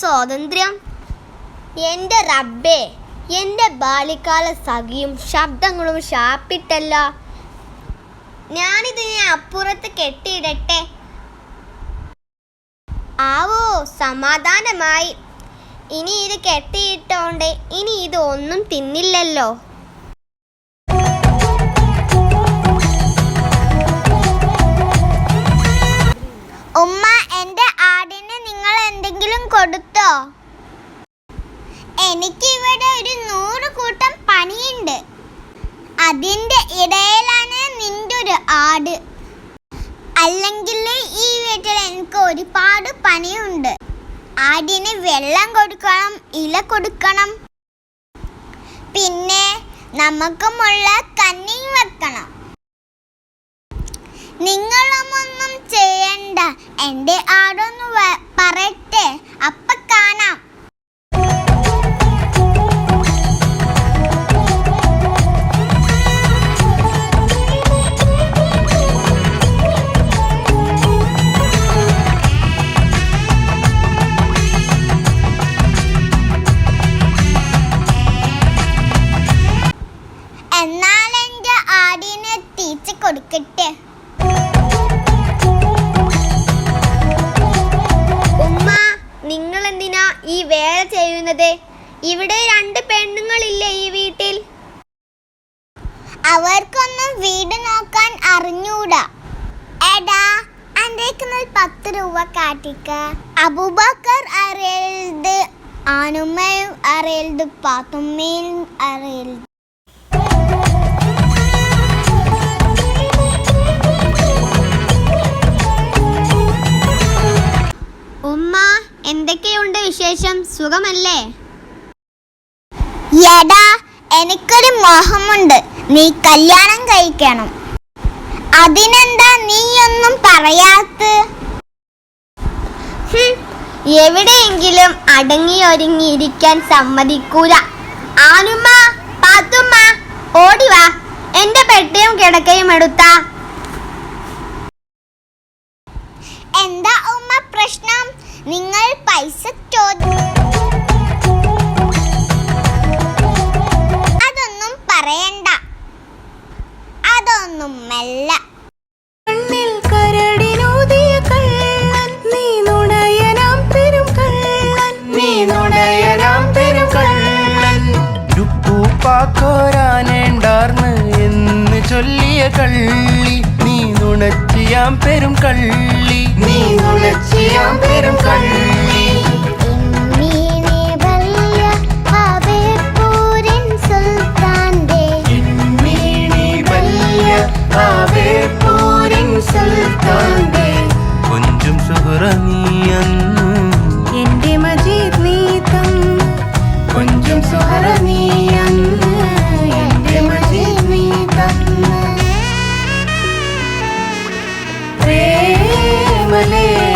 സ്വാതന്ത്ര്യം? എന്റെ റബ്ബേ എന്റെ ബാല്യകാല സഖിയും ശബ്ദങ്ങളും ഷാപ്പിട്ടല്ല ഞാനിതിനെ അപ്പുറത്ത് കെട്ടിയിടട്ടെ? ആവോ സമാധാനമായി. ഇനി ഇത് കെട്ടിയിട്ടോണ്ട് ഇനി ഇത് ഒന്നും തിന്നില്ലല്ലോ. എനിക്ക് ഇവിടെ ഒരു നൂറ് കൂട്ടം പണിയുണ്ട്. അതിന്റെ ഇടയിലാണ് നിന്റെ ഒരു ആട്. അല്ലെങ്കിൽ ഈ വീട്ടിൽ എനിക്ക് ഒരുപാട് പണിയുണ്ട്. ആടിന് വെള്ളം കൊടുക്കണം ഇല കൊടുക്കണം. പിന്നെ നമുക്കുമുള്ള കന്നിയും വെക്കണം. നിങ്ങളൊന്നും ചെയ്യണ്ട. എന്റെ ആടൊന്ന് പറയട്ടെ. അപ്പ കാണാം. കൊടുക്കട്ടെ ഉമ്മ നിങ്ങൾ എന്തിനാ ഈ വേല ചെയ്യുന്നത്? ഇവിടെ രണ്ട് പെണ്ണുങ്ങളില്ലേ ഈ വീട്ടിൽ? അവർക്കൊന്നും വീട് നോക്കാൻ അറിഞ്ഞൂടാ. എടാ അന്തേക്കുന്നത് പത്ത് രൂപ കാട്ടിക്ക. അബൂബക്കർ അറിയരുത് ആനുമ്മയും അറിയരുത് പാത്തുമ്മയും അറിയരുത് എന്തൊക്കെയുണ്ട് വിശേഷം? സുഖമല്ലേ? യടാ എനിക്കൊരു മോഹമുണ്ട്. നീ കല്യാണം കഴിക്കണം. അതിനെന്താ നീയൊന്നും പറയാത്ത എവിടെയെങ്കിലും അടങ്ങി ഒരുങ്ങി ഇരിക്കാൻ സമ്മതിക്കൂല. ആനുമ്മ പാത്തുമ്മ ഓടിവാ. എന്റെ പെട്ടിയും കിടക്കയും എടുത്താ. നിങ്ങൾ പൈസ അതൊന്നും പറയണ്ട. അതൊന്നുമല്ല കണ്ണിൽ ചൊല്ലിയ കള്ളി നീ നുണച്ചിയാം പെരും കള്ളൻ நீ உணர்ச்சியாம் பெரும் கண்ணி. கொஞ்சம் சுகரணியன். എൻ്റെ മജീദ് നീ തന്നു കൊഞ്ചും സുഹറ നീ ಮನೆ